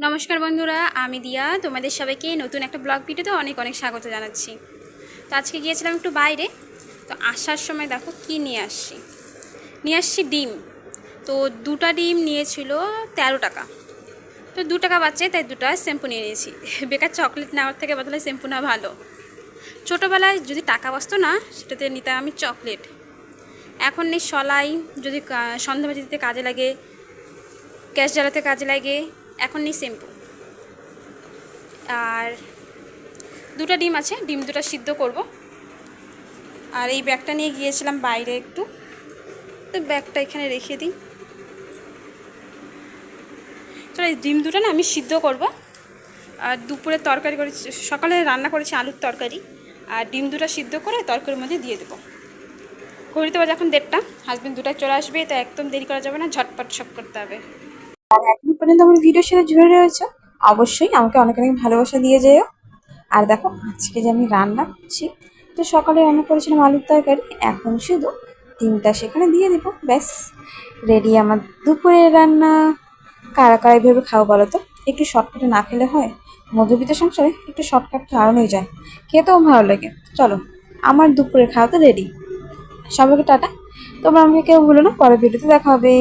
নমস্কার বন্ধুরা, আমি দিয়া। তোমাদের সবাইকে নতুন একটা ব্লগ ভিডিওতে অনেক অনেক স্বাগত জানাচ্ছি। তো আজকে গিয়েছিলাম একটু বাইরে। তো আসার সময় দেখো কি নিয়ে আসছি। নিয়ে আসছি ডিম। তো দুটা ডিম নিয়েছিল তেরো টাকা। তো দু টাকা বাচ্চে, তাই দুটা শ্যাম্পু নিয়ে নিয়েছি। বেকার চকলেট নেওয়ার থেকে বদলে শ্যাম্পু না ভালো। ছোটোবেলায় যদি টাকা বাঁচতো না, সেটাতে নিতাম আমি চকলেট। এখন নেই, সলাই। যদি কা- সন্ধ্যাবাজি দিতে কাজে লাগে, গ্যাস জ্বালাতে কাজে লাগে এখন নেই শ্যাম্পু আর দুটো ডিম আছে, ডিম দুটো সিদ্ধ করব। আর এই ব্যাগটা নিয়ে গিয়েছিলাম বাইরে একটু। তো ব্যাগটা এখানে রেখে দিই। চলো এই ডিম দুটো না আমি সিদ্ধ করব। আর দুপুরে তরকারি করেছি, সকালে রান্না করেছি আলুর তরকারি। আর ডিম দুটো সিদ্ধ করে তরকারির মধ্যে দিয়ে দেবো। ঘড়িতে বাজে এখন দেড়টা হাজবেন্ড দুটায় চলে আসবে তো একদম দেরি করা যাবে না, ঝটপট সব করতে হবে। আর এখনও পর্যন্ত আমার ভিডিওর সাথে জুড়ে রয়েছে, অবশ্যই আমাকে অনেক অনেক ভালোবাসা দিয়ে যেও। আর দেখো, আজকে যে আমি রান্না করছি, তো সকালে রান্না করেছিলাম আলুর তরকারি, এখন শুধু ডিমটা সেখানে দিয়ে দেবো, ব্যাস। রেডি আমার দুপুরের রান্না। কারা কারা ভেবে খাও বলো তো? একটু শর্টকাটে না খেলে হয় মধ্যবিত্ত সংসারে একটু শর্টকাট খাওয়ানোই যায়। খেতেও ভালো লাগে। চলো, আমার দুপুরের খাওয়া তো রেডি সবাইকে টাটা। তোমরা আমাকে কেউ ভুলো না, পরের ভিডিওতে দেখা হবে।